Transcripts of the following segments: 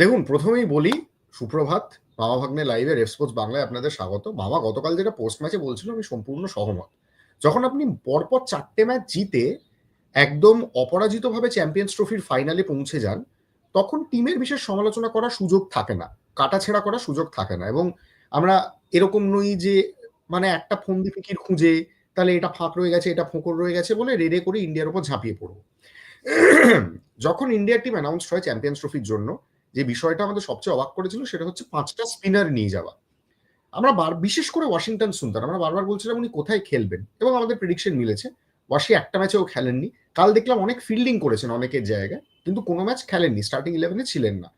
দেখুন, প্রথমেই বলি, সুপ্রভাত মামা ভাগ্নে লাইভে রেফস্পোর্টস বাংলায় আপনাদের স্বাগত। মামা গতকাল যেটা পোস্ট ম্যাচে বলছিল আমি সম্পূর্ণ সহমত। যখন আপনি পরপর চারটে ম্যাচ জিতে একদম অপরাজিতভাবে চ্যাম্পিয়ন্স ট্রফির ফাইনালে পৌঁছে যান, তখন টিমের বিশেষ সমালোচনা করার সুযোগ থাকে না, কাটাছেড়া করার সুযোগ থাকে না। এবং আমরা এরকম নই যে মানে একটা ফন্দি ফিকির খুঁজে, তাহলে এটা ফাঁক রয়ে গেছে, এটা ফোঁকর রয়ে গেছে বলে রেডে করে ইন্ডিয়ার উপর ঝাঁপিয়ে পড়ব যখন ইন্ডিয়ার টিম অ্যানাউন্স হয় চ্যাম্পিয়ন্স ট্রফির জন্য যে বিষয়টা আমাদের সবচেয়ে অবাক করেছিল সেটা হচ্ছে পাঁচটা স্পিনার নিয়ে যাওয়া। আমরা বার, বিশেষ করে ওয়াশিংটন সুন্দর, আমরা বারবার বলছিলাম উনি কোথায় খেলবেন এবং আমাদের প্রেডিকশন মিলেছে। ওয়াশি একটা ম্যাচেও খেলেননি। কাল দেখলাম অনেক ফিল্ডিং করেছেন অনেকের জায়গায়, কিন্তু কোনো ম্যাচ খেলেননি স্টার্টিং ইলেভেনে ছিলেন না।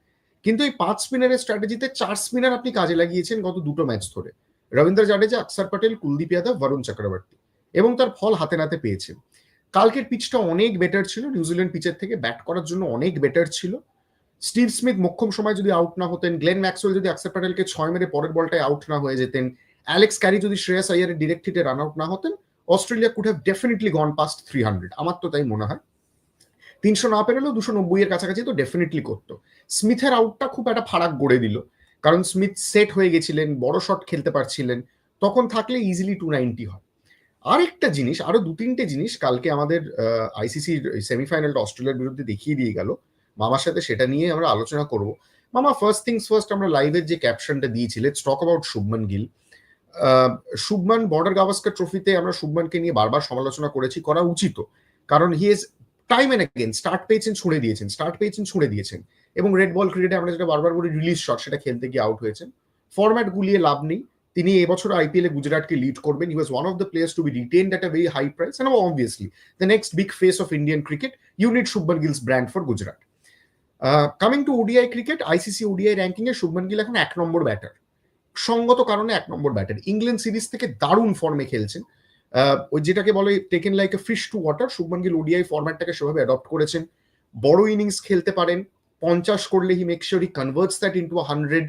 কিন্তু এই পাঁচ স্পিনারের স্ট্র্যাটেজিতে চার স্পিনার আপনি কাজে লাগিয়েছেন গত দুটো ম্যাচ ধরে। রবীন্দ্র জাডেজা অক্ষর পটেল কুলদীপ যাদব বরুণ চক্রবর্তী এবং তার ফল হাতে নাতে পেয়েছেন। কালকের পিচটা অনেক বেটার ছিল, নিউজিল্যান্ড পিচের থেকে ব্যাট করার জন্য অনেক বেটার ছিল। স্টিভ স্মিথ মোক্ষম সময় যদি আউট না হতেন, গ্লেন ম্যাক্সওয়েল যদি অক্ষর প্যাটেলকে ছয় মেরে পরের বলটায় আউট না হয়ে যেতেন অ্যালেক্স ক্যারি যদি শ্রেয়াস আইয়ারের ডিরেক্ট হিটে রান আউট না হতেন Australia could have definitely gone past three hundred আমার তো তাই মনে হয়। তিনশো না পেরেলেও দুশো নব্বই এর কাছাকাছি তো ডেফিনেটলি করতো। স্মিথের আউটটা খুব একটা ফারাক গড়ে দিল। কারণ স্মিথ সেট হয়ে গেছিলেন, বড় শট খেলতে পারছিলেন, তখন থাকলে ইজিলি টু নাইনটি হয়। আরেকটা জিনিস, আরও দু তিনটে জিনিস কালকে আমাদের আইসিসির সেমিফাইনালটা অস্ট্রেলিয়ার বিরুদ্ধে দেখিয়ে দিয়ে গেল। মামার সাথে সেটা নিয়ে আমরা আলোচনা করব। মামা ফার্স্ট থিংস ফার্স্ট আমরা লাইভের যে ক্যাপশনটা দিয়েছি let's talk about Shubman Gill Shubman Border Gavaskar ট্রফিতে আমরা শুভমানকে নিয়ে বারবার সমালোচনা করেছি, করা উচিত। কারণ he is time and again start পেয়েছেন ছুঁড়ে দিয়েছেন স্টার্ট পেয়েছেন ছুঁড়ে দিয়েছেন। এবং রেড বল ক্রিকেটে আমরা যেটা বারবার বলি রিলিজ শট সেটা খেলতে গিয়ে আউট হয়েছেন। ফরম্যাট গুলিয়ে লাভ নেই। তিনি এবছর আইপিএল গুজরাটকে লিড করবেন। He was one of the players to be retained at a very high price and obviously the next big face of Indian cricket unit Shubman Gill's brand for Gujarat coming to ODI cricket ICC ODI ranking এ শুভমান গিল এখন এক নম্বর batter সঙ্গত কারণে এক নম্বর batter England series থেকে দারুণ ফর্মে খেলছেন। ওই যেটাকে বলে taken like a fish to water Shubman Gill ODI ফরম্যাটটাকে সেভাবে অ্যাডপ্ট করেছেন। বড় ইনিংস খেলতে পারেন। পঞ্চাশ করলে he make sure he converts that into hundred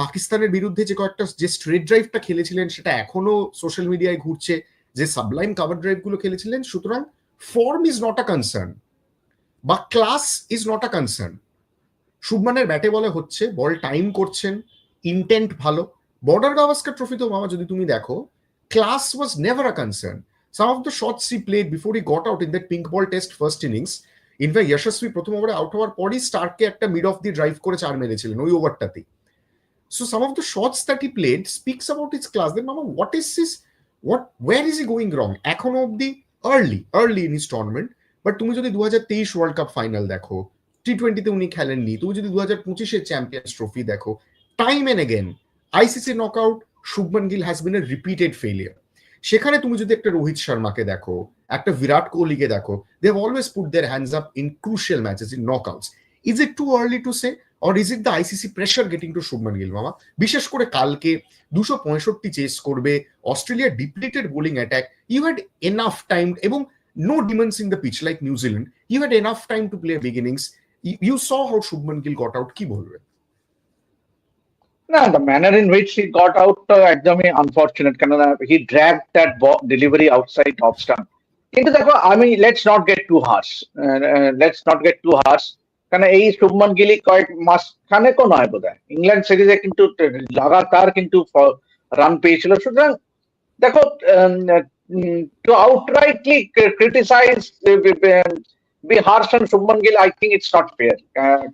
পাকিস্তানের বিরুদ্ধে যে কয়েকটা, যে স্ট্রেট ড্রাইভটা খেলেছিলেন, সেটা এখনও সোশ্যাল মিডিয়ায় ঘুরছে। যে সাবলাইম কাভার ড্রাইভগুলো খেলেছিলেন, সুতরাং form is not a concern বা class is not a concern শুভমানের ব্যাটে বলে হচ্ছে বল টাইম করছেন ইন্টেন্ট ভালো বর্ডার গাভাস্কার ট্রফিতেও মামা যদি তুমি দেখো class was never a concern some of the shots he played before he got out in that pink ball test first innings in fact Yashasvi প্রথম ওভারে আউট হওয়ার পরই স্টারকে একটা মিড অফ দি ড্রাইভ করে চার মেরেছিলেন ওই ওভারটাতেই So some of the shots that he played speaks about his class. Then, Mama, what is this? What? Where is he going wrong? এখনও অব্দি early, early in his. But তুমি যদি দু হাজার তেইশ ওয়ার্ল্ড কাপ ফাইনাল দেখো টি টোয়েন্টিতে উনি খেলেননি, তুমি যদি দু হাজার পঁচিশের চ্যাম্পিয়ন্স ট্রফি দেখো time and again ICC knock out Shubman Gill has been a repeated failure সেখানে তুমি যদি একটা রোহিত শর্মাকে দেখো, একটা বিরাট কোহলিকে দেখো they have always put their hands up in crucial matches in knock outs is it too early to say or is it the ICC pressure getting to Shubman Gill মামা? বিশেষ করে কালকে দুশো পঁয়ষট্টি চেস করবে অস্ট্রেলিয়ার depleted bowling attack you had enough time এবং no demons in the pitch like New Zealand you had enough time to play beginnings you saw how Shubman Gill got out কি বলবে না the manner in which he got out একদমই unfortunate কেননা he drag that delivery outside off stump কিন্তু দেখো আমি let's not get too harsh let's not get too harsh কারণ এই শুভমান গিলি কয়েক মাস খানেকও নয় বোধ হয় ইংল্যান্ড সিরিজে কিন্তু লাগাতার কিন্তু রান পেয়েছিল সুতরাং দেখো to outrightly criticise be harsh on Shubman Gill I think it's not fair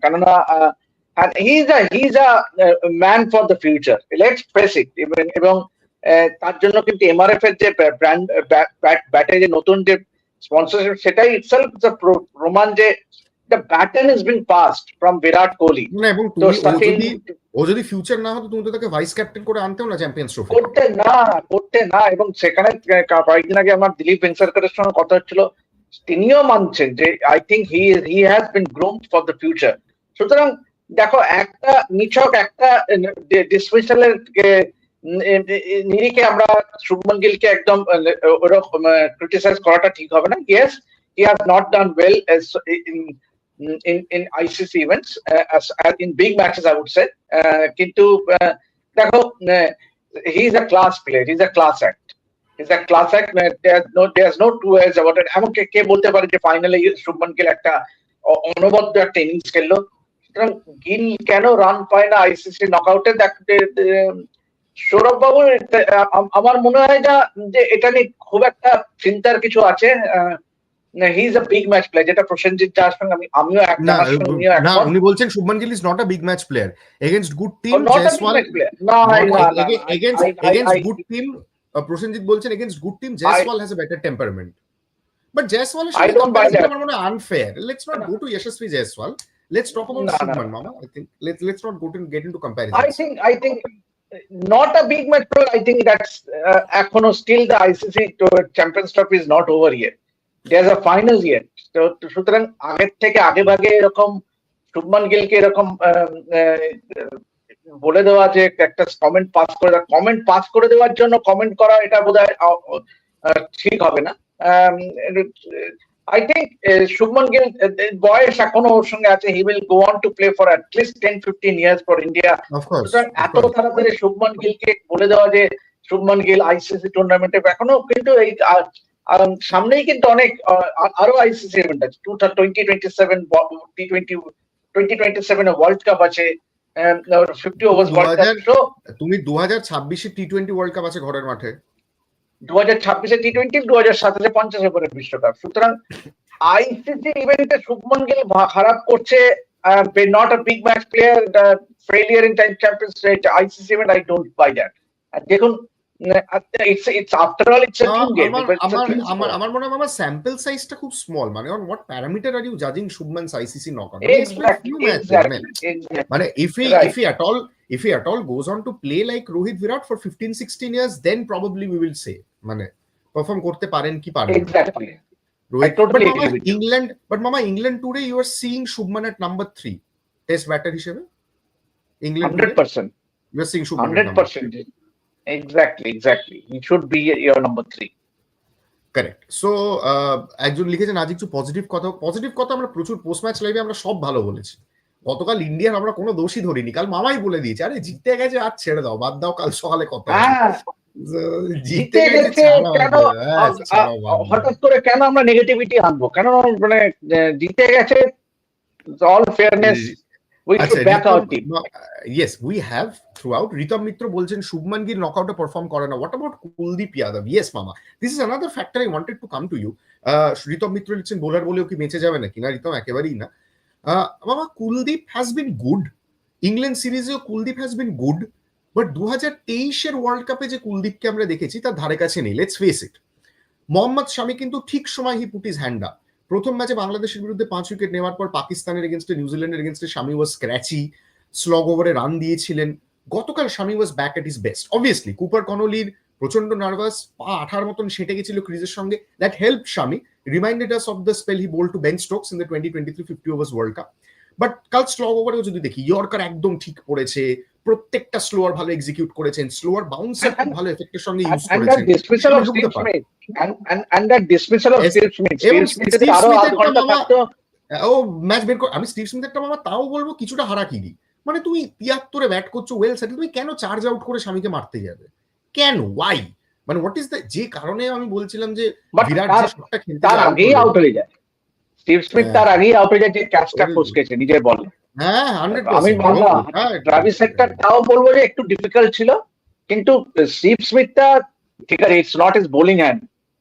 কেননা he is a he is a man for the future let's face it এবং তার জন্য কিন্তু এমআরএফ এর যে ব্র্যান্ড ব্যাটে যে নতুন যে স্পন্সরশিপ সেটাই ইটসেলফ প্রমাণ যে the baton has been passed from Virat Kohli. না এবং তুমি ও যদি ফিউচার না হতো তুমি তো তাকে ভাইস ক্যাপ্টেন করে আনতেও না চ্যাম্পিয়ন্স ট্রফি করতে না করতে না এবং সেখানে কয়েকদিন আগে আমার দিলীপ ভেঙ্কসরকরের সঙ্গে কথা হচ্ছিল তিনিও মানছেন যে I think he he has been groomed for the future সুতরাং দেখো একটা নিছক একটা ডিসমিসালের নিরিখে আমরা শুভমন গিলকে একদম ওরকম ক্রিটিসাইজ করাটা ঠিক হবে না yes he has not done well in in in in ICC events uh, as, in big matches I would say uh, কিন্তু দেখো he is a class player he is a class act is a class act there's no there's no two ways about it এমন কে বলতে পারে যে ফাইনালে শুভমান গিল একটা অনবদ্য একটা ইনিংস খেললো সুতরাং গিল কেন রান পায় না আইসিসি নকআউটে সৌরভ বাবু আমার মনে হয় না যে এটা নিয়ে খুব একটা চিন্তার কিছু আছে he is a big match player যেটা প্রসেনজিৎ যার সঙ্গে আমি আমিও এক না আমার সঙ্গে উনিও না একমত উনি বলছেন Shubman Gill is not a big match player against good team Oh, not a big Jaiswal match player. না না না against I- I- against I- good team Prosenjit বলছেন against good team Jaiswal has a better temperament but জয়সওয়ালের I সাথে don't buy comparison that. আমার মনে হয় unfair let's not go to Yashasvi Jaiswal let's talk about না, না, শুভমান মামা I think let's let's not go to get into I comparisons think I think not a big match player. I think that's uh, এখনও still the ICC to- Champions Trophy is not over yet. There's a final yet. তো সুতরাং আগের থেকে আগে ভাগে এরকম শুভমান গিলকে এরকম বলে দেওয়া যে একটা কমেন্ট পাস করে দেওয়া কমেন্ট পাস করে দেওয়ার জন্য কমেন্ট করা এটা আহ, ঠিক হবে না। আই থিঙ্ক শুভমান গিল বয়স এখনও ওর সঙ্গে আছে। He will go on to play for at least ten fifteen years for India এত তাড়াতাড়ি শুভমান গিলকে বলে দেওয়া যে শুভমান গিল আইসিসি টুর্নামেন্টে এখনও কিন্তু এই আ- সামনেই কিন্তু অনেক আরও আইসিসি ইভেন্ট আছে। Two twenty twenty seven T twenty twenty twenty seven world cup আছে ফিফটি ওভার্স ওয়ার্ল্ড কাপ তুমি দু হাজার ছাব্বিশে টি টোয়েন্টি ওয়ার্ল্ড কাপ আছে ঘরের মাঠে। দু হাজার ছাব্বিশে টি টোয়েন্টি দু হাজার সাতাশে পঞ্চাশ ওভারের বিশ্বকাপ। সুতরাং আইসিসি ইভেন্টে শুভমান গিল খারাপ করছে not a big match player failure in time champions ICC event I don't buy that দেখুন আমার মনে হয় স্যাম্পল সাইজটা খুব স্মল মানে on what parameter are you জাজিং Shubman's ICC knock out মানে if he if he at all if he at all goes on to play like Rohit Virat for 15 16 years then probably we will say মানে perform করতে পারেন কি পারেন exactly England but মামা England today you are seeing Shubman at number 3 test batter হিসেবে England 100% you are seeing Shubman 100% exactly exactly it should be your number three correct so একজন লিখেছেন আজ একটু পজিটিভ কথা পজিটিভ কথা আমরা প্রচুর পোস্ট ম্যাচ লাইভে আমরা সব ভালো বলেছি। গতকাল ইন্ডিয়ার আমরা কোনো দোষী ধরিনি। কাল মামাই বলে দিয়েছে আরে জিতে গেছে আর ছেড়ে দাও বাদ দাও কাল সকালে কথা হ্যাঁ। জিতে গেছে হ্যাঁ, হঠাৎ করে কেন আমরা নেগেটিভিটি আনব? কেন মানে জিতে গেছে অল ফেয়ারনেস উই আচ্ছা should back our team yes we have throughout Ritam Mitra বলছেন শুভমান গিল নকআউটে পারফর্ম করে না? What about Kuldeep Yadav yes মামা। This is another factor I wanted to come to you Ritam Mitra লিখছেন bowler বলেও কি বেঁচে যাবে নাকি? না রিতম একেবারেই না। মামা Kuldeep has been good England সিরিজেও Kuldeep has been good but দু হাজার তেইশের ওয়ার্ল্ড কাপে যে কুলদীপকে আমরা দেখেছি তার ধারে কাছে নেই। Let's face it Mohammad Shami কিন্তু ঠিক সময় he put his hand up প্রথম ম্যাচে বাংলাদেশের বিরুদ্ধে পাঁচ উইকেট নেওয়ার পর পাকিস্তানের এগেনস্টে নিউজিল্যান্ডের এগেনস্টে শামি ওয়াজ স্ক্র্যাচি স্লগ ওভারে রান দিয়েছিলেন। গতকাল Shami was back at his best obviously Cooper কনলির প্রচণ্ড নার্ভাস পা আঠার মতন সেটে গেছিল ক্রিজের সঙ্গে। That help Shami. Reminded us of the spell he bowl to Ben Stokes in the twenty twenty three fifty overs World Cup but কাল slog ওভারেও যদি দেখি ইয়র্কার একদম ঠিক পড়েছে। প্রত্যেকটা স্লোয়ার ভালো এক্সিকিউট করেছেন। স্লোয়ার বাউন্সার খুব ভালো এফেক্টের সঙ্গে ইউজ করেছেন। dismissal of Yes. Steve Smith. এবং Steve Smith Steve আরও আধ ঘণ্টা থাকতো। ও ম্যাচ বের কর আমি স্টিভ স্মিথেরটা মামা তাও বলব কিছুটা হারাকিরি মানে তুমি তিয়াত্তরে ব্যাট করছ ওয়েল সেটেল তুমি কেন চার্জ আউট করে স্বামীকে মারতে যাবে? কেন? ওয়াই মানে হোয়াট ইজ দ্য যে কারণে আমি বলছিলাম যে বিরাট যে শটটা খেলতে তার আগেই আউট হয়ে যায়। স্টিভ স্মিথ হ্যাঁ। তার আগেই আউট হয়ে যায় যে ক্যাচটা ফসকেছে নিজের বল হ্যাঁ হান্ড্রেড আমি ট্রাভিস সেক্টর তাও বলব যে একটু ডিফিকাল্ট ছিল কিন্তু স্টিভ স্মিথটা ঠিক আছে it's not his bowling hand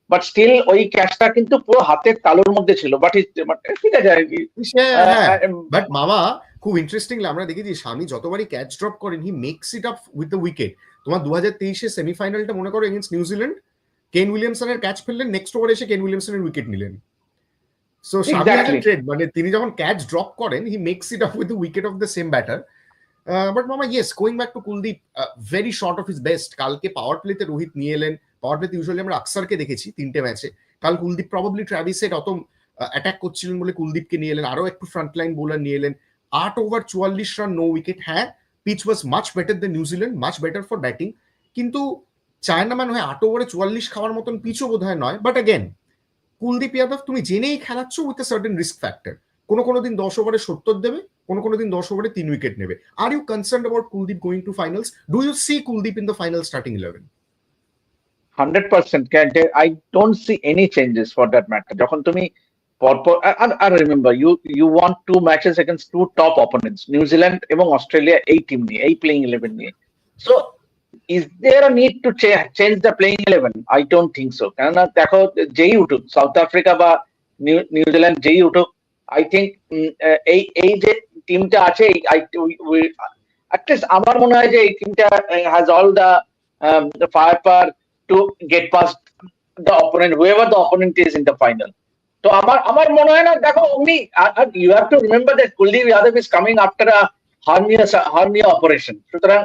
but still ওই ক্যাচটা কিন্তু পুরো হাতের তালুর মধ্যে ছিল বাট ঠিক আছে হ্যাঁ বাট মামা খুব ইন্টারেস্টিং আমরা দেখেছি স্বামী যতবারই ক্যাচ ড্রপ করেন he makes it up with the wicket তোমার দু হাজার তেইশে সেমিফাইনালটা মনে করো এগেন্স্ট নিউজিল্যান্ড কেন উইলিয়ামসনের ক্যাচ ফেললেন নেক্সট ওভারে এসে কেন উইলিয়ামসনের উইকেট নিলেন। সো. ট্রেড মানে তিনি যখন ক্যাচ ড্রপ করেন he makes it up with the wicket of the same batter but মামা yes going back to Kuldeep very short of his best কালকে পাওয়ার প্লেতে রোহিত নিয়ে এলেন। পাওয়ার প্লেতে ইউজুয়ালি আমরা আকসারকে দেখেছি তিনটে ম্যাচে কাল কুলদীপ প্রবাবলি ট্রাভিসেট অত অ্যাটাক করছিলেন বলে কুলদীপকে নিয়ে এলেন। আরও একটু ফ্রন্ট লাইন বোলার নিয়ে এলেন। আট ওভার চুয়াল্লিশ রান নো উইকেট হ্যাঁ pitch was much better the New Zealand much better for batting কিন্তু চায়না ম্যান হয় আট ওভারে চুয়াল্লিশ খাওয়ার মতন পিচও বোধ হয় নয়। বাট অ্যাগেন কুলদীপ যাদব তুমি জেনেই খেলাচ্ছ with a certain risk factor কোনো কোনো দিন দশ ওভারে সত্তর দেবে, কোনো কোনো দিন দশ ওভারে তিন উইকেট নেবে। Are you concern about Kuldeep going to finals do you see Kuldeep in the final starting eleven hundred percent I don't see any changes for that matter যখন তুমি পরপর remember, you you want two matches against two top opponents, New Zealand এবং Australia এই team নিয়ে, এই playing eleven নিয়ে। So is there a need to change the playing eleven I don't think so কেননা দেখো, যেই উঠুক সাউথ আফ্রিকা বা নিউজিল্যান্ড যেই উঠুক আই থিঙ্ক এই এই যে টিমটা আছে অ্যাটলিস্ট আমার মনে হয় যে এই টিমটা has all the fire power to get past the opponent whoever the opponent is in the final তো আমার আমার মনে হয় না, দেখো উনি you have to remember that Kuldeep Yadav is coming after a hernia hernia operation সুতরাং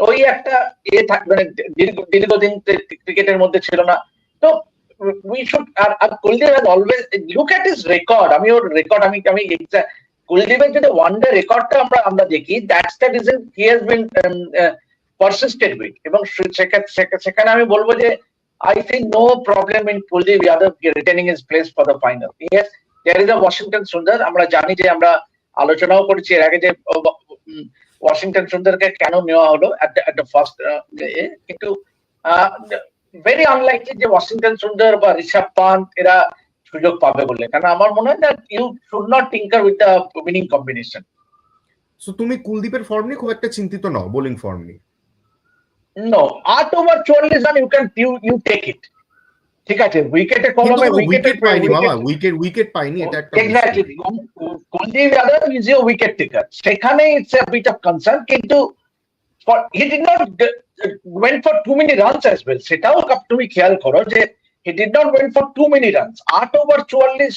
ওই একটা থাক- মানে দীর্ঘ দীর্ঘদিন ক্রিকেটের মধ্যে ছিল না তো we should R Kuldeep has always look at his record আমি ওর রেকর্ড আমি আমি কুলদীপের যদি ওয়ান ডে রেকর্ডটা আমরা আমরা দেখি that's the reason he has been persisted with এবং সেখানে আমি বলব যে I think no problem in Kuldeep Yadav retaining his place for the final. Yes, there is a Washington Sundar. আমরা জানি যে আমরা আলোচনাও করেছি এর আগে যে ওয়াশিংটন সুন্দরকে কেন নেওয়া হলো এ, কিন্তু ভেরি আনলাইকলি যে ওয়াশিংটন সুন্দর বা ঋষভ পান্ট এরা সুযোগ পাবে বলে। কারণ আমার মনে হয় না you should not tinker with the winning combination so তুমি কুলদীপের ফর্ম নিয়ে খুব একটা চিন্তিত নও বোলিং ফর্ম নিয়ে। নো আট ওভার চুয়াল্লিশ run you can you you take it ঠিক আছে উইকেটে কলমে উইকেট পাইনি উইকেট উইকেট উইকেট পাইনি এটা একটা exactly Kuldeep Yadav is a wicket taker সেখানে it's a bit of concern কিন্তু he did not went for too many runs as well সেটাও কাপ- তুমি খেয়াল করো যে he did not went for too many runs আট over চুয়াল্লিশ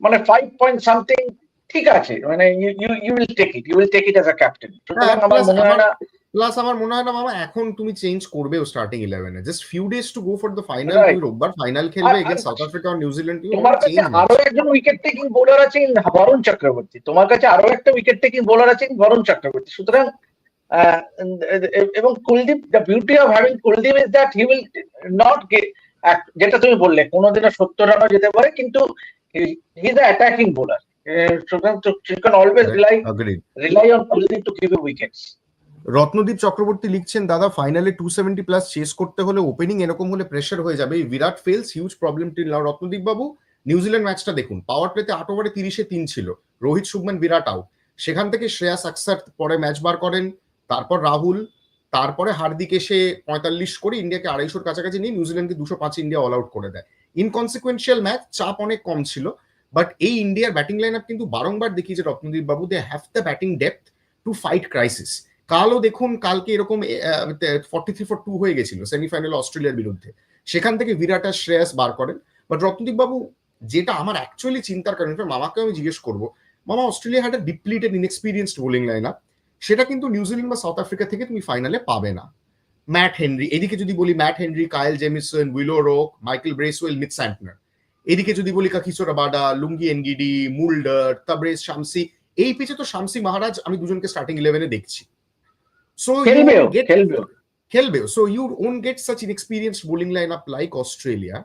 মানে ফাইভ পয়েন্ট সামথিং ঠিক আছে মানে you you you will take it you will take it as a captain সুতরাং আমার plus মনে হয় না Plus আমার মনে হয় না মামা এখন তুমি চেঞ্জ করবে স্টার্টিং ইলেভেনে just few days to go for the final. তুমি রোববার ফাইনাল খেলবে আর- সাউথ আফ্রিকা আর নিউজিল্যান্ড তোমার কাছে আরও একজন উইকেট টেকিং বোলার আছেন বরুণ চক্রবর্তী। তোমার কাছে আরও একটা উইকেট টেকিং বোলার আছেন বরুণ চক্রবর্তী। সুতরাং এবং Kuldeep the beauty of having Kuldeep is that he will not যেটা তুমি বললে কোনোদিনও সত্তর রানও যেতে পারে কিন্তু হি ইজ অ্যাটাকিং বোলার সুতরাং you can always rely rely on Kuldeep to give you wickets Ratnadeep Chakraborty লিখছেন, দাদা ফাইনালে টু সেভেন্টি প্লাস চেস করতে হলে ওপেনিং এরকম হলে প্রেশার হয়ে যাবে। Virat fails huge problem till now Ratnadeep babu New Zealand ম্যাচটা দেখুন। পাওয়ার প্লেতে আট ওভারে তিরিশে তিন ছিল। রোহিত শুভমান বিরাট আউট সেখান থেকে শ্রেয়াস আকসার পরে ম্যাচ বার করেন। তারপর রাহুল। তারপরে হার্দিক এসে পঁয়তাল্লিশ করে ইন্ডিয়াকে আড়াইশোর কাছাকাছি নিয়ে নিউজিল্যান্ডকে দুশো পাঁচ ইন্ডিয়া অল আউট করে দেয়। ইনকনসিকুয়েন্সিয়াল ম্যাচ চাপ অনেক কম ছিল। বাট এই ইন্ডিয়ার ব্যাটিং লাইন আপ কিন্তু বারংবার দেখি যে Ratnadeep babu they have the batting depth to fight crisis কালও দেখুন কালকে এরকম ফর্টি থ্রি ফর টু হয়ে গেছিল সেমিফাইনাল অস্ট্রেলিয়ার বিরুদ্ধে। সেখান থেকে বিরাট আর শ্রেয়াস বার করেন। বাট রত্নদীপ বাবু যেটা আমার অ্যাকচুয়ালি চিন্তার কারণ মামাকে আমি জিজ্ঞেস করব, মামা Australia had depleted inexperienced bowling line up সেটা কিন্তু নিউজিল্যান্ড বা সাউথ আফ্রিকা থেকে তুমি ফাইনালে পাবে না। ম্যাট হেনরি, এদিকে যদি বলি Matt Henry, Kyle Jamieson, Will O'Rourke, Michael Bracewell Mitch Santner. এদিকে যদি বলি কাকিসোরা বাডা লুঙ্গি এনগিডি, মুল্ডার, তাবরেজ শামসি, এই পিচে তো শামসি মহারাজ, আমি দুজনকে স্টার্টিং ইলেভেনে দেখছি। সো খেলবেও খেলবেও খেলবে so you won't get such inexperienced bowling line up like Australia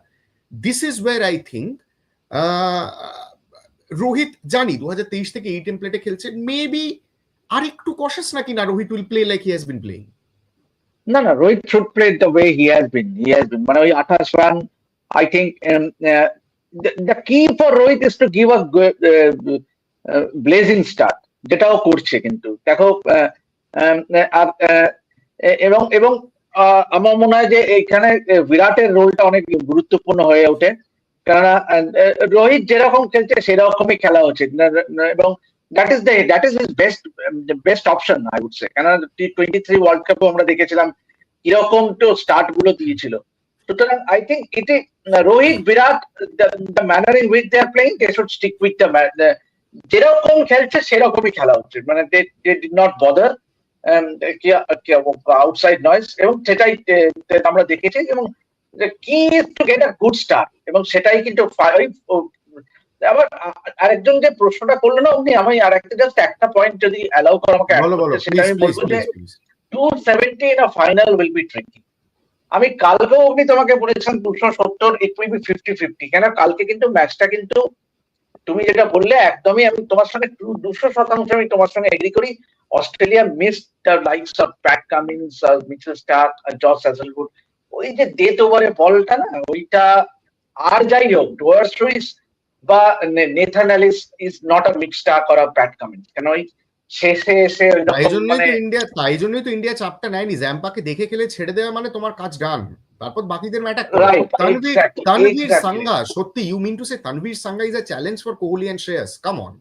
this is war I think Rohit জানি দু হাজার তেইশ থেকে এই টেমপ্লেটে খেলছে মেবি আর একটু কশাস নাকি না Rohit will play like he has been playing না না Rohit should play the way he has been he has been মানে ওই আঠাশ run I think the key for Rohit is to give a blazing start যেটাও করছে কিন্তু। দেখো আহ, আহ, এবং এবং আহ, আমার মনে হয় যে এখানে বিরাটের রোলটা অনেক গুরুত্বপূর্ণ হয়ে ওঠে। কেননা রোহিত যেরকম খেলছে সেরকমই খেলা উচিত এবং that is the that is his best best option I would say কেননা টি টোয়েন্টি থ্রি ওয়ার্ল্ড কাপে আমরা দেখেছিলাম কীরকম তো স্টার্টগুলো দিয়েছিল। সুতরাং I think it Rohit Virat the manner in with they are playing they should stick with the যেরকম খেলছে সেরকমই খেলা উচিত মানে they did not bother outside noise এবং সেটাই আমরা দেখেছি এবং key to get a good start এবং সেটাই কিন্তু আবার আরেকজন যে প্রশ্নটা করল না উনি আমি আর একটা জাস্ট একটা পয়েন্ট যদি অ্যালাউ করো আমাকে সেটা আমি বলব যে two seventy in final will be tricky আমি কালকেও আপনি তোমাকে বলেছেন দুশো সত্তর it will be fifty fifty কেন? কালকে কিন্তু ম্যাচটা কিন্তু তুমি যেটা বললে একদমই আমি তোমার সঙ্গে দুশো শতাংশ আমি তোমার সঙ্গে এগ্রি করি। Australia miss the likes of Pat Cummins Mitchell Starc George Hazlewood ওই যে ডেথ ওভারে বলটা না ওইটা আর যাই হোক ডোয়ার্স সুইস বা Nathan Ellis is not a mixture করা প্যাট কামিন্স কেন ওই শেষে এসে তাই জন্যই মানে তো ইন্ডিয়া তাই জন্যই তো ইন্ডিয়া চাপটা নেয়নি। জ্যাম্পাকে দেখে খেলে ছেড়ে দেওয়া মানে তোমার কাজ ডান। তারপর বাকিদের রাইট তানভীর তানভীর সাঙ্গা সত্যি you mean to say Tanveer Sangha is a challenge for Kohli and Shreyas come on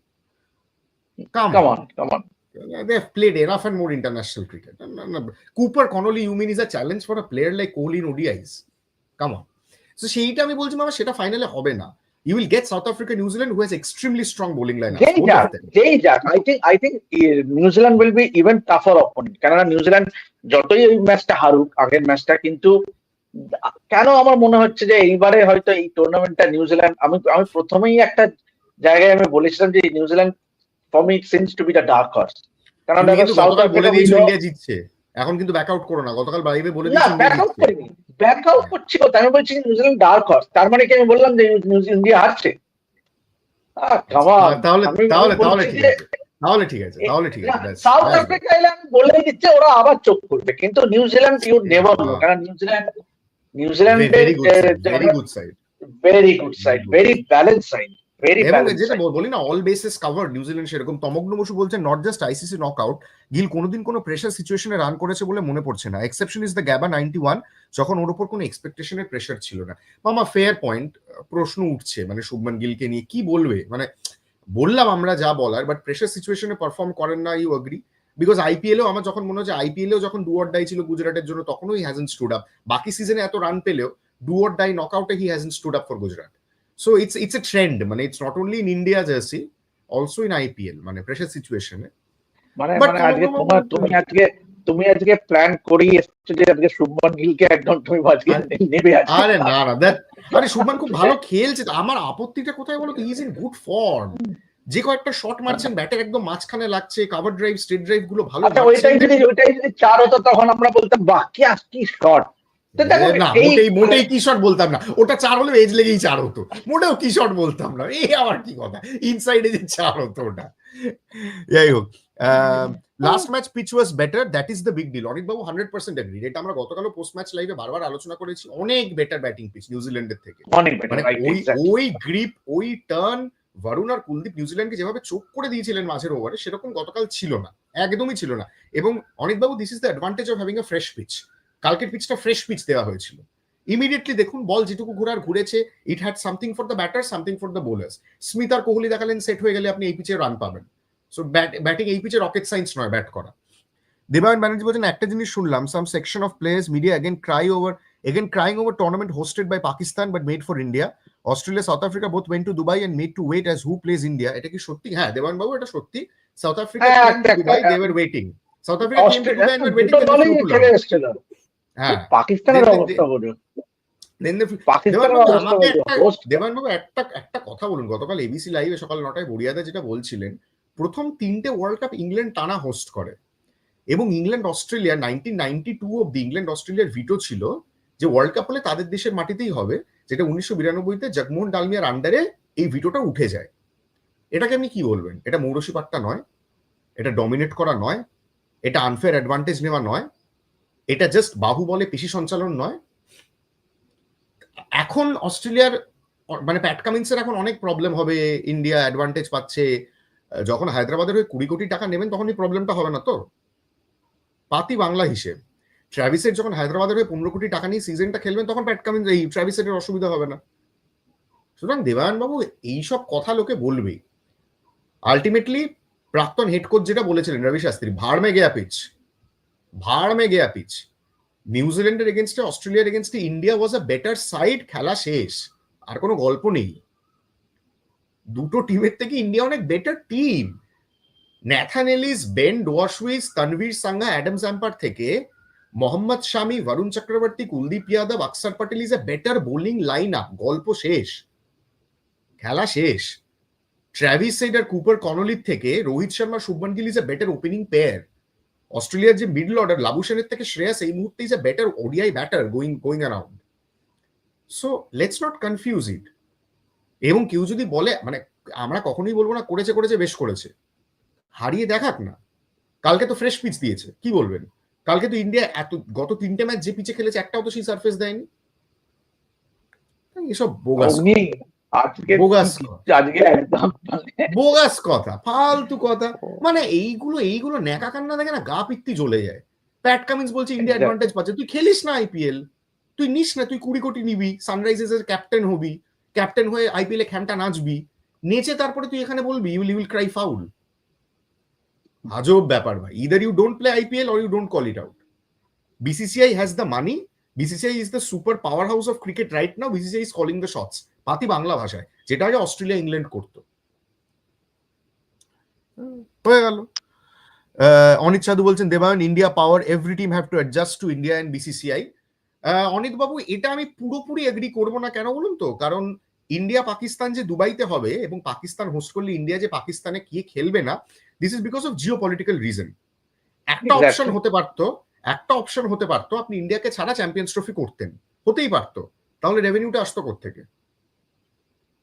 come come on come on they have played enough and more international cricket. No, no, no. Cooper Connolly, you mean is a challenge for a player like Kohli in ODIs? Come on. So সেইটা আমি বলছি মামা সেটা ফাইনালে হবে না। You will get South Africa New Zealand who has extremely strong bowling line যেই যাক যেই যাক I think I think New Zealand will be even tougher opponent কেননা নিউজিল্যান্ড যতই ওই ম্যাচটা হারুক আগের ম্যাচটা কিন্তু কেন আমার মনে হচ্ছে যে এইবারে হয়তো এই টুর্নামেন্টটা নিউজিল্যান্ড আমি আমি প্রথমেই একটা জায়গায় আমি বলেছিলাম যে New Zealand for me seems to be the dark horse কারণ সাউথ বলে আফ্রিকা দিয়েছ ইন্ডিয়া জিতছে। এখন কিন্তু ব্যাক আউট করো না গতকাল লাইভে বলে দিয়েছ ব্যাক আউট করিনি। ব্যাক আউট করছি কথা আমি বলছি নিউজিল্যান্ড ডার্ক হর্স তার মানে কি আমি বললাম যে নিউজি- ইন্ডিয়া হারছে? তাহলে তাহলে তাহলে ঠিক আছে। তাহলে ঠিক আছে তাহলে ঠিক আছে সাউথ আফ্রিকা এলে আমি বলেই দিচ্ছে ওরা আবার চোখ করবে কিন্তু নিউজিল্যান্ড ইউ নেভার। কারণ নিউজিল্যান্ড। নিউজিল্যান্ডের very good side, very good side. Very good side very balance side very যেটা বলি না অল বেসিস কভার নিউজিল্যান্ড সেরকম। তমগ্ন বসু বলছেন not just ICC knock out Gill কোনোদিন কোনো প্রেশার সিচুয়েশনে রান করেছে বলে মনে পড়ছে না। Exception is the Gabba ninety one যখন ওর উপর কোনো এক্সপেকটেশনের প্রেশার ছিল না। মামা ফেয়ার পয়েন্ট প্রশ্ন উঠছে মানে শুভমান গিলকে নিয়ে কি বলবে? মানে বললাম আমরা যা বলার বাট প্রেশার সিচুয়েশনে পারফর্ম করেন না ইউ অ্যাগ্রি বিকজ আইপিএলেও আমার যখন মনে হচ্ছে আইপিএলেও যখন ডু অর ডাই ছিল গুজরাটের জন্য তখনও হি হ্যাজেন্ট স্টুড আপ বাকি সিজনে এত রান পেলেও ডু অর ডাই নক আউটে he hasn't stood up for Gujarat so it's it's a trend মানে it's not only in India jersey also in IPL মানে প্রেশার সিচুয়েশনে মানে মানে আজকে তোমার তুমি আজকে তুমি আজকে প্ল্যান করেই এসছো যে আজকে শুভমান গিলকে একদম তুমি আজকে নেবে আরে না না দ্যাট আরে শুভমান খুব ভালো খেলছে আমার আপত্তিটা কোথায় বলো তো ইজ ইন গুড ফর্ম যে কয়েকটা শট মারছেন ব্যাটের একদম মাঝখানে লাগছে কভার ড্রাইভ স্ট্রেট ড্রাইভগুলো ভালো আচ্ছা ওইটাই যদি ওইটাই যদি চার হতো তখন আমরা বলতাম বাহ কি কি শট মোটেই মোটেই কি শট বলতাম না। ওটা চার হলে এজ লেগেই চার হতো। মোটেও কি শট বলতাম না। এই আবার কি কথা? ইনসাইডে যে চার হতো ওটা। যাই হোক last match pitch was better that is the big deal Anik babu hundred percent agree এটা আমরা গতকালও পোস্ট ম্যাচ লাইভে বারবার আলোচনা করেছি। অনেক বেটার ব্যাটিং পিচ নিউজিল্যান্ডের থেকে। অনেক মানে ওই ওই গ্রিপ ওই টার্ন বরুণ আর কুলদীপ নিউজিল্যান্ডকে যেভাবে চোখ করে দিয়েছিলেন মাঝের ওভারে সেরকম গতকাল ছিল না। একদমই ছিল না। এবং অনেকবাবু this is the advantage of having a fresh pitch কালকের পিচটা ফ্রেশ পিচ দেওয়া হয়েছিল। ইমিডিয়েটলি দেখুন বল যেটুকু ঘোরার ঘুরেছে it had something for the batter something for the bowlers Smith আর কোহলি দেখালেন সেট হয়ে গেলে আপনি এই পিচে রান পাবেন। সো ব্যাটিং এই পিচে রকেট সায়েন্স নয় ব্যাট করা। দেবায়ন ব্যানার্জি বলছেন, একটা জিনিস শুনলাম some section of players media again cry over again crying over tournament hosted by Pakistan but made for India Australia South Africa both went to Dubai and made to wait as who plays India এটা কি সত্যি? হ্যাঁ দেবান বাবু এটা সত্যি। South Africa Dubai they were waiting South Africa to Dubai and waiting হ্যাঁ। পাকিস্তানের অবস্থা দেবানবাবু, একটা কথা বলুন। গতকাল এবিসি লাইভে সকাল নটায় বড়িয়াদা যেটা বলছিলেন প্রথম তিনটে ওয়ার্ল্ড কাপ ইংল্যান্ড টানা হোস্ট করে। এবং England Australia nineteen ninety two অব্দি ইংল্যান্ড অস্ট্রেলিয়ার ভিটো ছিল যে ওয়ার্ল্ড কাপ হলে তাদের দেশের মাটিতেই হবে। যেটা উনিশশো বিরানব্বইতে জগমোহন ডালমিয়ার আন্ডারে এই ভিডিওটা উঠে যায়। এটাকে আপনি কি বলবেন? এটা মৌরসী পাট্টা নয়, এটা ডমিনেট করা নয়, এটা আনফেয়ার অ্যাডভান্টেজ নেওয়া নয়, এটা জাস্ট বাহুবলে পেশি সঞ্চালন নয়। এখন অস্ট্রেলিয়ার মানে প্যাট কামিন্সের এখন অনেক প্রবলেম হবে ইন্ডিয়া অ্যাডভান্টেজ পাচ্ছে। যখন হায়দ্রাবাদের হয়ে কুড়ি কোটি টাকা নেবেন, তখন এই প্রবলেমটা হবে না তো? পাতি বাংলা হিসেব। ট্রাভিসের যখন হায়দ্রাবাদের হয়ে পনেরো কোটি টাকা নিয়ে সিজনটা খেলবেন, তখন প্যাট কামিন্স, এই ট্রাভিসের অসুবিধা হবে না। সুতরাং দেবায়ন বাবু এইসব কথা লোকে বলবে আলটিমেটলি প্রাক্তন হেড কোচ যেটা বলেছিলেন, রবি শাস্ত্রী ভাড় মে গেয়া পিচ ভাড় মে গেয়া পিচ নিউজিল্যান্ডের এগেনস্টে অস্ট্রেলিয়ার এগেনস্টে India was a better side খেলা শেষ। আর কোনো গল্প নেই। দুটো টিমের থেকে ইন্ডিয়া অনেক better team Nathan Ellis Ben Dwarshuis Tanveer Sangha Adam জ্যাম্পার থেকে Mohammad Shami Varun Chakravarthy Kuldeep Yadav Axar Patel is a better bowling line up গল্প শেষ। খেলা শেষ। ট্র্যাভিস সাইড আর কুপার কনলির থেকে Rohit Sharma Shubman Gill is a better opening pair অস্ট্রেলিয়ার যে মিডল অর্ডার লাবুসেনের থেকে শ্রেয়াস এই মুহূর্তে is a better ODI batter going going around so let's not confuse it এবং কেউ যদি বলে মানে আমরা কখনোই বলব না, করেছে করেছে, বেশ করেছে। হারিয়ে দেখাক না। কালকে তো ফ্রেশ পিচ দিয়েছে। কি বলবেন? কালকে তো ইন্ডিয়া এত গত তিনটে ম্যাচ যে পিচে খেলেছে একটাও তো সেই সার্ফেস দেয়নি। এসব বোগাস মানে বোগাস কথা ফালতু কথা। মানে এইগুলো এইগুলো ন্যাকা কান্না দেখে না গা পিত্তি জ্বলে যায়। প্যাট কামিন্স বলছে ইন্ডিয়া. অ্যাডভান্টেজ পাচ্ছে। তুই খেলিস না আইপিএল তুই নিস না তুই কুড়ি কোটি নিবি সানরাইজার্স এর ক্যাপ্টেন হবি ক্যাপ্টেন হয়ে আইপিএল এ খ্যানটা নাচবি নেচে তারপরে তুই এখানে বলবি ইউ উইল ক্রাই ফাউল আজব ব্যাপার ভাই either you don't play IPL or you don't call it out BCCI has the money BCCI is the super power house of cricket right now BCCI is calling the shots পাতি বাংলা ভাষায়, যেটা আগে Australia, England করতো। হয়ে গেল। অনিত সাধু বলছেন, Debayan India power every team have to adjust to India and BCCI Anit babu, এটা আমি পুরোপুরি এগ্রি করব না কেন বলুন তো? কারণ ইন্ডিয়া পাকিস্তান যে দুবাইতে হবে এবং পাকিস্তান হোস্ট করলে ইন্ডিয়া যে পাকিস্তানে গিয়ে খেলবে না this is because of geo political reason একটা অপশন হতে পারতো একটা অপশন হতে পারতো আপনি ইন্ডিয়াকে ছাড়া চ্যাম্পিয়ন্স ট্রফি করতেন। হতেই পারতো। তাহলে রেভিনিউটা আসতো থেকে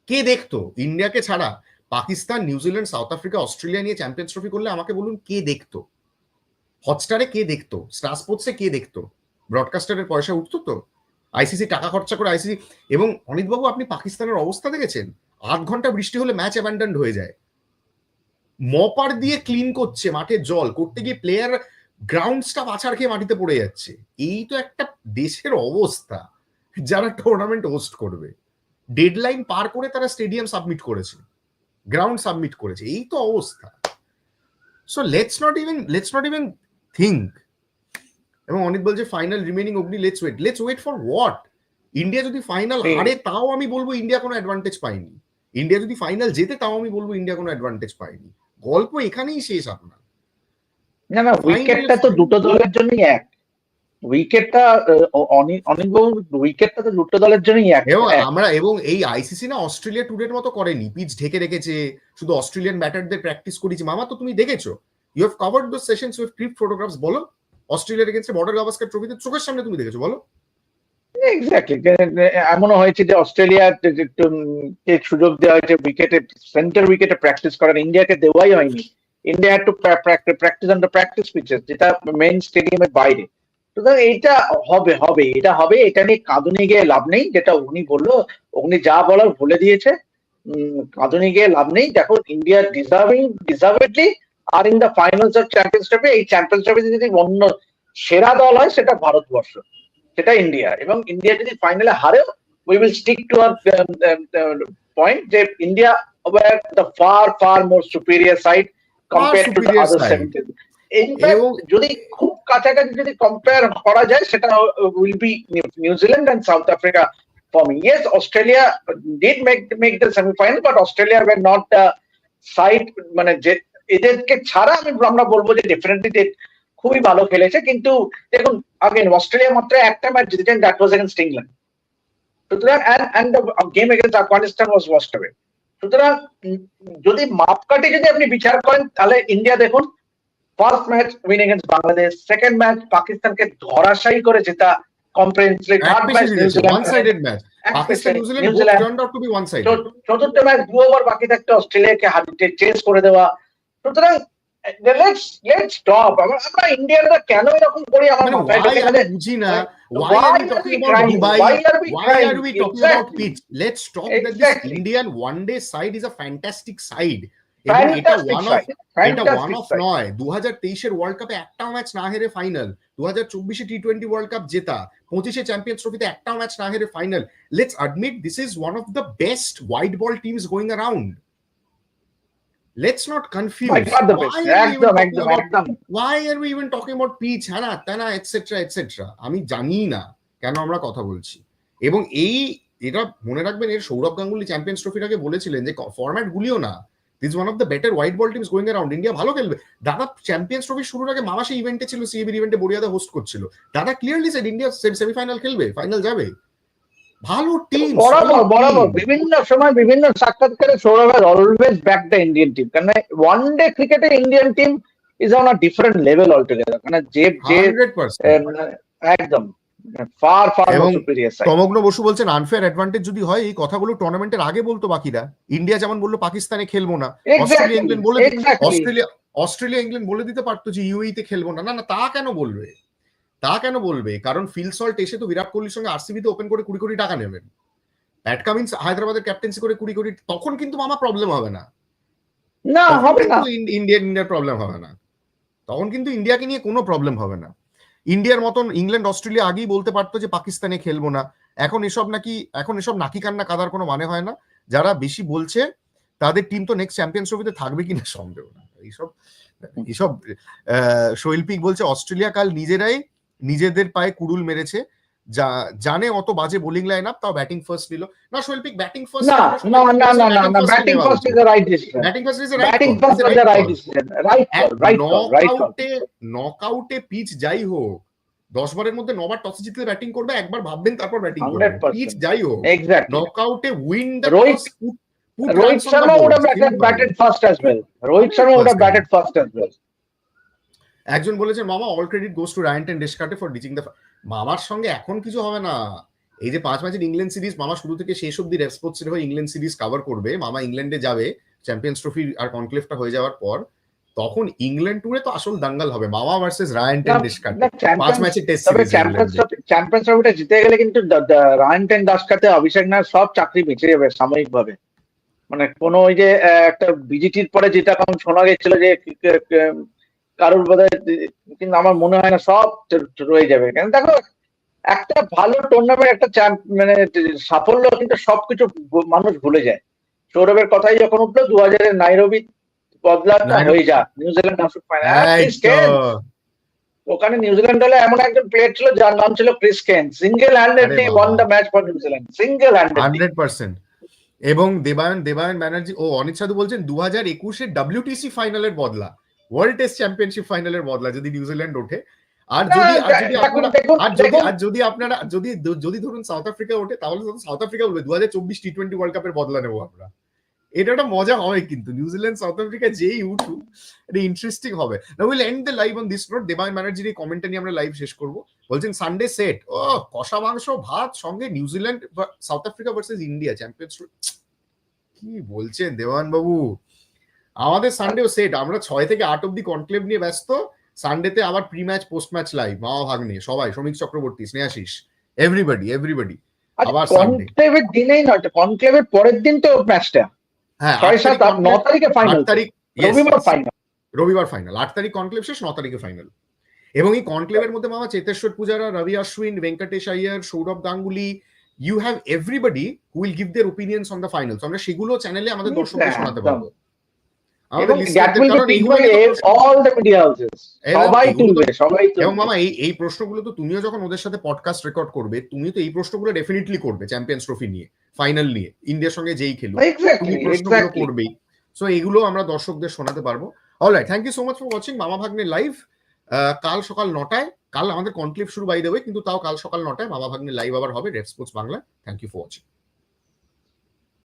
কে দেখতো? ইন্ডিয়াকে ছাড়া Pakistan New Zealand South Africa Australia নিয়ে চ্যাম্পিয়ন্স ট্রফি করলে আমাকে বলুন কে দেখতো? হটস্টারে কে দেখতো? স্টার স্পোর্টসে কে দেখতো? ব্রডকাস্টারের পয়সা উঠতো তো? আইসিসি টাকা খরচা করে আইসিসি এবং অনিতবাবু আপনি পাকিস্তানের অবস্থা দেখেছেন? আধ ঘণ্টা বৃষ্টি হলে ম্যাচ অ্যাবান্ডান্ড হয়ে যায়। মপার দিয়ে ক্লিন করছে মাঠের জল করতে গিয়ে প্লেয়ার গ্রাউন্ড স্টাফ আছাড় খেয়ে মাটিতে পড়ে যাচ্ছে। এই তো একটা দেশের অবস্থা যারা টুর্নামেন্ট হোস্ট করবে। ডেডলাইন পার করে তারা স্টেডিয়াম সাবমিট করেছে গ্রাউন্ড সাবমিট করেছে এই তো অবস্থা। So let's not even let's not even think এবং অনিত বলছে ফাইনাল রিমেনিং অবধি let's wait let's wait for what India যদি ফাইনাল। হারে তাও আমি বলব ইন্ডিয়া কোনো অ্যাডভান্টেজ পায়নি। ইন্ডিয়া যদি ফাইনাল জেতে তাও আমি বলব ইন্ডিয়া কোনো অ্যাডভান্টেজ পায়নি। গল্প এখানেই শেষ আপনার। না না উইকেটটা তো দুটো দলের জন্যই এক। উইকেটটা অনেক উইকেটটা তো দুটো দলের জন্যই এক। এবং আমরা এবং এই আইসিসি না অস্ট্রেলিয়া টুডের মতো করেনি। পিচ ঢেকে রেখেছে শুধু অস্ট্রেলিয়ান ব্যাটারদের প্র্যাকটিস করেছি। মামা তো তুমি দেখেছ? You have covered those sessions with clip photographs বলো। অস্ট্রেলিয়ার এগেন্সে বর্ডার গাভাস্কার ট্রফিতে চোখের সামনে তুমি দেখেছ বলো। এক্স্যাক্টলি এমনও হয়েছে যে অস্ট্রেলিয়া সুযোগ দেওয়া হয়েছে উইকেটে সেন্টার উইকেটে প্র্যাকটিস করার, ইন্ডিয়াকে দেওয়াই হয়নি। India to practice on the practice pitches যেটা মেইন স্টেডিয়ামের বাইরে। সুতরাং এইটা হবে হবে, এটা হবে, এটা নিয়ে কাঁদুনি গিয়ে লাভ নেই, যেটা উনি বলল, উনি যা বলার ভুলে দিয়েছে কাঁদুনি গিয়ে লাভ নেই। দেখো India deserving deservedly are in the finals of champions trophy এই চ্যাম্পিয়ন্স ট্রফি যদি অন্য সেরা দল হয়, সেটা ভারতবর্ষ। সেটা ইন্ডিয়া এবং ইন্ডিয়া যদি ফাইনালে হারেও we will stick to our point যে India the far far more superior side compare to superior other side. Seventeen in fact এবং যদি খুব কাছাকাছি যদি কম্পেয়ার করা যায় সেটা will be New Zealand and South Africa for me yes Australia did make make the semifinal but Australia were not the side মানে যে এদেরকে ছাড়া আমি আমরা বলব যে ডেফিনেটলি যে খুবই ভালো খেলেছে কিন্তু দেখুন আগেন অস্ট্রেলিয়া মাত্র একটা ম্যাচ জিতেছেন দ্যাট ওয়াজ এগেন্স্ট ইংল্যান্ড সুতরাং and game against Afghanistan was wasted away সুতরাং যদি মাপকাঠি যদি আপনি বিচার করেন তাহলে ইন্ডিয়া দেখুন first match win against Bangladesh second match পাকিস্তানকে ধরাশায়ী করে জেতা কম্পারেন্সলি থার্ড ম্যাচ নিউজিল্যান্ড চতুর্থ ম্যাচ দু ওভার বাকি থাকতে অস্ট্রেলিয়াকে হারিয়ে চেঞ্জ করে দেওয়া। সুতরাং লেটস লেটস স্টপ আমরা ইন্ডিয়ানরা কেন এরকম করি আমার মানে মাথায় why ঢোকে না আমি যে বুঝি না Why why are we are talking we about crying? Dubai Why are we why crying? are we talking about Exactly. pitch let's talk that this Exactly. Indian one day side is a fantastic side এবং এটা Fantastic one of side. এটা one Fantastic of side. নয় দু হাজার তেইশের world কাপে একটাও match না হেরে ফাইনাল দু হাজার চব্বিশে টি টোয়েন্টি ওয়ার্ল্ড কাপ জেতা পঁচিশে চ্যাম্পিয়ন্স ট্রফিতে একটাও ম্যাচ না হেরে final let's admit this is one of the best white ball teams going around let's not confuse why are we even talking about pitch হ্যানা ত্যানা এটসেট্রা এটসেট্রা আমি জানি না কেন আমরা কথা বলছি। এবং এই এটা মনে রাখবেন এর সৌরভ গাঙ্গুলি চ্যাম্পিয়ন্স ট্রফির আগে বলেছিলেন যে ফরম্যাট গুলিও না। This one of the better white ball teams going around India ভালো খেলবে। দাদা চ্যাম্পিয়ন্স ট্রফি শুরুর আগে মামা সেই ইভেন্টে ছিল সিএবির ইভেন্টে বড়িয়াদা হোস্ট করছিল। দাদা ক্লিয়ারলি সেড ইন্ডিয়া সেমিফাইনাল খেলবে ফাইনাল যাবে। ভালো টিম বরাবর বরাবর। বিভিন্ন সময় বিভিন্ন সাক্ষাৎকারে Sourav has always back the Indian team কারণ ওয়ান ডে ক্রিকেটে Indian team is on a different level altogether মানে যে যে মানে একদম। Far far side Tamagna Basu বলছেন আনফেয়ার অ্যাডভান্টেজ যদি হয় এই কথাগুলো টুর্নামেন্টের আগে বলতো বাকিরা। ইন্ডিয়া যেমন বলল পাকিস্তানে খেলব না। অস্ট্রেলিয়া ইংল্যান্ড বলে অস্ট্রেলিয়া অস্ট্রেলিয়া ইংল্যান্ড বলে দিতে পারতো যে ইউএই তে খেলব না। না না তা কেন বলবে? তা কেন বলবে? কারণ ফিল সল্ট এসে তো বিরাট কোহলির সঙ্গে আরসিবি তে ওপেন করে কুড়ি কোটি টাকা নেবেন। প্যাট কামিন্স হায়দ্রাবাদের ক্যাপ্টেন্সি করে কুড়ি কোটি তখন কিন্তু মামা প্রবলেম হবে না। না হবে না। ইন্ডিয়ান ইন্ডিয়ার প্রবলেম হবে না। তখন কিন্তু ইন্ডিয়াকে নিয়ে কোনো প্রবলেম হবে না। ইন্ডিয়ার মতন ইংল্যান্ড অস্ট্রেলিয়া আগেই বলতে পারতো যে পাকিস্তানে খেলব না। এখন এসব নাকি এখন এসব নাকি কান্না কাদার কোনো মানে হয় না। যারা বেশি বলছে তাদের টিম তো নেক্সট চ্যাম্পিয়ন্স ট্রফিতে থাকবে কিনা সন্দেহ না। এইসব এইসব শৈল্পিক বলছে অস্ট্রেলিয়া কাল নিজেরাই নিজেদের পায়ে কুড়ুল মেরেছে। যা জানে অত বাজে বোলিং লাইন আপ তাও ব্যাটিং ফার্স্ট নিল। না শৈল্পিক ব্যাটিং ফার্স্ট না না না না না batting first is the right decision batting first is batting first is the right decision right right নকআউটে নকআউটে পিচ যাই হোক দশ বারের মধ্যে নবার টসে জিতলে ব্যাটিং করবে একবার ভাববেন তারপর ব্যাটিং করবে। পিচ যাই হোক নকআউটে win the Rohit- Rohit Sharma would have batted, batted first as well. Rohit Sharma would have batted first as well. একজন বলেছেন মামা all credit goes to Ryan ten Doeschate for reaching the মামার সঙ্গে এখন কিছু হবে না। এই যে পাঁচ ম্যাচের ইংল্যান্ড সিরিজ মামা শুরু থেকে শেষ অব্দি রেসপোর্টস হয়ে ইংল্যান্ড সিরিজ কভার করবে। মামা ইংল্যান্ডে যাবে চ্যাম্পিয়ন্স ট্রফি আর কনক্লেভটা হয়ে যাওয়ার পর তখন ইংল্যান্ড টুরে তো আসল দাঙ্গাল হবে মামা ভার্সেস রায়ন টেন ডেসকার্টে পাঁচ ম্যাচের টেস্ট সিরিজ চ্যাম্পিয়ন্স চ্যাম্পিয়ন্স ট্রফিটা জিতে গেলে কিন্তু রায়ন টেন দাসকাতে অভিষেক না সব চাকরি বেঁচে যাবে সাময়িক ভাবে মানে কোন ওই যে একটা বিজিটির পরে যেটা শোনা গেছিল যে কারোর বোধহয় কিন্তু আমার মনে হয় না সব রয়ে যাবে। কেন দেখো একটা ভালো টুর্নামেন্ট একটা চ্যাম্প মানে সাফল্য কিন্তু সবকিছু মানুষ ভুলে যায়। সৌরভের কথাই যখন উঠল দু হাজারের নাইরবি বদলাটা হয়ে যাক নিউজিল্যান্ড। ওখানে নিউজিল্যান্ড দলে এমন একজন প্লেয়ার ছিল যার নাম ছিল Chris Cairns single handedly won the match for New Zealand single hundred percent. এবং দেবায়ন দেবায়ন ব্যানার্জি ও অনিচ্ছাদু বলছেন দু হাজার একুশের ডাব্লিউটিসি ফাইনালের বদলা। ওয়ার্ল্ড টেস্ট চ্যাম্পিয়নশিপ ফাইনালের বদলা যদি নিউজিল্যান্ড ওঠে। আর যদি আর যদি আর যদি আপনারা যদি যদি ধরুন সাউথ আফ্রিকা ওঠে তাহলে সাউথ আফ্রিকা বলবে দু হাজার চব্বিশ টি টোয়েন্টি ওয়ার্ল্ড কাপের বদলা নেব আমরা। এটা একটা মজা হবে কিন্তু। নিউজিল্যান্ড সাউথ আফ্রিকা যেই উঠুক এটা ইন্টারেস্টিং হবে। না will end the live on this note Debayan ব্যানার্জির এই কমেন্টটা নিয়ে আমরা লাইভ শেষ করব। বলছেন সানডে সেট ও কষা মাংস ভাত সঙ্গে New Zealand South Africa versus India champions কি বলছেন দেওয়ান বাবু আমাদের সানডেও সেট আমরা ছয় থেকে আট অব্দি কনক্লেভ নিয়ে ব্যস্ত। সানডেতে আবার pre match post match live মামা ভাগ্নে সবাই শ্রমিক চক্রবর্তী স্নেহাশিস এভরিবডি এভরিবডি আবার কনক্লেভের দিনেই নয় কনক্লেভের পরের দিন তো ম্যাচটা হ্যাঁ ছয় সাত ন তারিখে ফাইনাল তারিখ রবিবার ফাইনাল রবিবার ফাইনাল আট তারিখ কনক্লেভ শেষ ন তারিখে ফাইনাল এবং এই কনক্লেভের মধ্যে মামা Cheteshwar Pujara Ravi Ashwin Venkatesh Iyer Sourav Ganguly you have everybody who will give their opinions on the finals আমরা সেগুলো চ্যানেলে আমাদের একদম, দর্শকদের শোনাতে পারব। এই প্রশ্নগুলো তো তুমিও যখন ওদের সাথে পডকাস্ট রেকর্ড করবে তুমি তো এই প্রশ্নগুলো ডেফিনেটলি করবে চ্যাম্পিয়ন্স ট্রফি নিয়ে ফাইনাল নিয়ে ইন্ডিয়ার সঙ্গে যেই খেলুক। তুমি প্রশ্নগুলো করবেই। সো এগুলো আমরা দর্শকদের শোনাতে পারব। Alright thank you so much for watching মামা ভাগ্নে লাইভ কাল সকাল নটায় কাল আমাদের কনক্লিপ শুরু বাই দেবে কিন্তু তাও কাল সকাল নটায় মামা ভাগ্নে লাইভ আবার হবে red sports Bangla thank you for watching